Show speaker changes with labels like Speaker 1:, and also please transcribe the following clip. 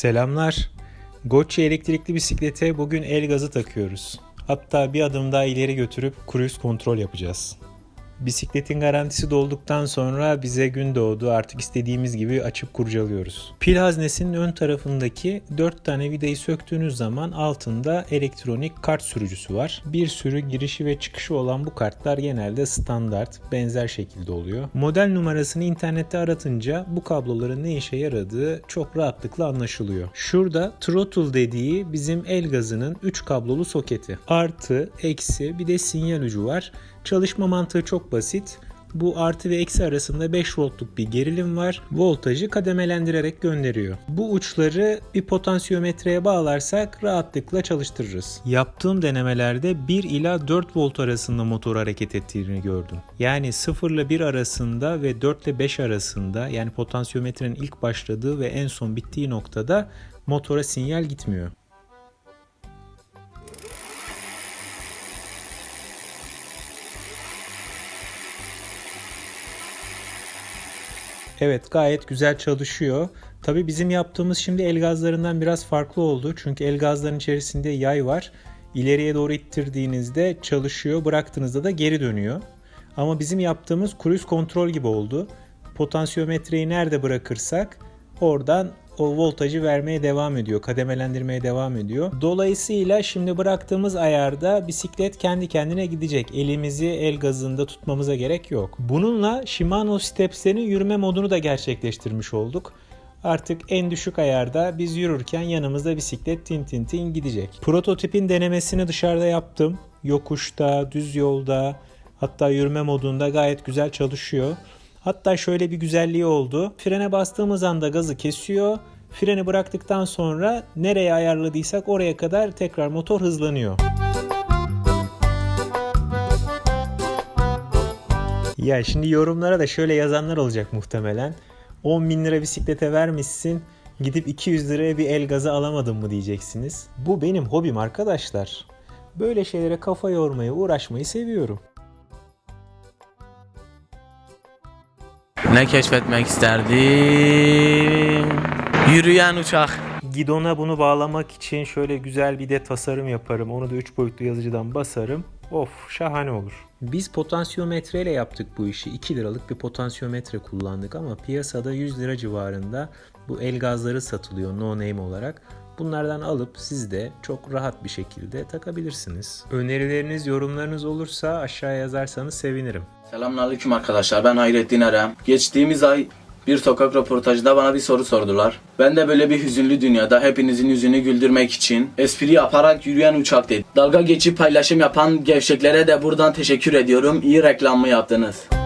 Speaker 1: Selamlar. Gocci elektrikli bisiklete bugün el gazı takıyoruz. Hatta bir adım daha ileri götürüp cruise kontrol yapacağız. Bisikletin garantisi dolduktan sonra bize gün doğdu artık istediğimiz gibi açıp kurcalıyoruz. Pil haznesinin ön tarafındaki 4 tane vidayı söktüğünüz zaman altında elektronik kart sürücüsü var. Bir sürü girişi ve çıkışı olan bu kartlar genelde standart, benzer şekilde oluyor. Model numarasını internette aratınca bu kabloların ne işe yaradığı çok rahatlıkla anlaşılıyor. Şurada throttle dediği bizim el gazının 3 kablolu soketi. Artı, eksi bir de sinyal ucu var. Çalışma mantığı çok basit. Bu artı ve eksi arasında 5 voltluk bir gerilim var. Voltajı kademelendirerek gönderiyor. Bu uçları bir potansiyometreye bağlarsak rahatlıkla çalıştırırız. Yaptığım denemelerde 1 ila 4 volt arasında motor hareket ettiğini gördüm. Yani 0 ile 1 arasında ve 4 ile 5 arasında yani potansiyometrenin ilk başladığı ve en son bittiği noktada motora sinyal gitmiyor. Evet gayet güzel çalışıyor. Tabii bizim yaptığımız şimdi el gazlarından biraz farklı oldu. Çünkü el gazların içerisinde yay var. İleriye doğru ittirdiğinizde çalışıyor, bıraktığınızda da geri dönüyor. Ama bizim yaptığımız cruise kontrol gibi oldu. Potansiyometreyi nerede bırakırsak oradan o voltajı vermeye devam ediyor, kademelendirmeye devam ediyor. Dolayısıyla şimdi bıraktığımız ayarda bisiklet kendi kendine gidecek. Elimizi el gazında tutmamıza gerek yok. Bununla Shimano Steps'lerin yürüme modunu da gerçekleştirmiş olduk. Artık en düşük ayarda biz yürürken yanımızda bisiklet tin tin tin gidecek. Prototipin denemesini dışarıda yaptım. Yokuşta, düz yolda, hatta yürüme modunda gayet güzel çalışıyor. Hatta şöyle bir güzelliği oldu. Frene bastığımız anda gazı kesiyor. Freni bıraktıktan sonra nereye ayarladıysak oraya kadar tekrar motor hızlanıyor. Ya şimdi yorumlara da şöyle yazanlar olacak muhtemelen. 10 bin lira bisiklete vermişsin gidip 200 liraya bir el gazı alamadın mı diyeceksiniz. Bu benim hobim arkadaşlar. Böyle şeylere kafa yormayı, uğraşmayı seviyorum.
Speaker 2: Ne keşfetmek isterdim? Yürüyen uçak.
Speaker 1: Gidona bunu bağlamak için şöyle güzel bir de tasarım yaparım. Onu da 3 boyutlu yazıcıdan basarım. Of şahane olur. Biz potansiyometre ile yaptık bu işi. 2 liralık bir potansiyometre kullandık ama piyasada 100 lira civarında bu el gazları satılıyor no name olarak. Bunlardan alıp siz de çok rahat bir şekilde takabilirsiniz. Önerileriniz, yorumlarınız olursa aşağıya yazarsanız sevinirim.
Speaker 2: Selamünaleyküm arkadaşlar. Ben Hayrettin Erem. Geçtiğimiz ay bir sokak röportajında bana bir soru sordular. Ben de böyle bir hüzünlü dünyada hepinizin yüzünü güldürmek için espri yaparak yürüyen uçak dedim. Dalga geçip paylaşım yapan gevşeklere de buradan teşekkür ediyorum. İyi reklamı yaptınız.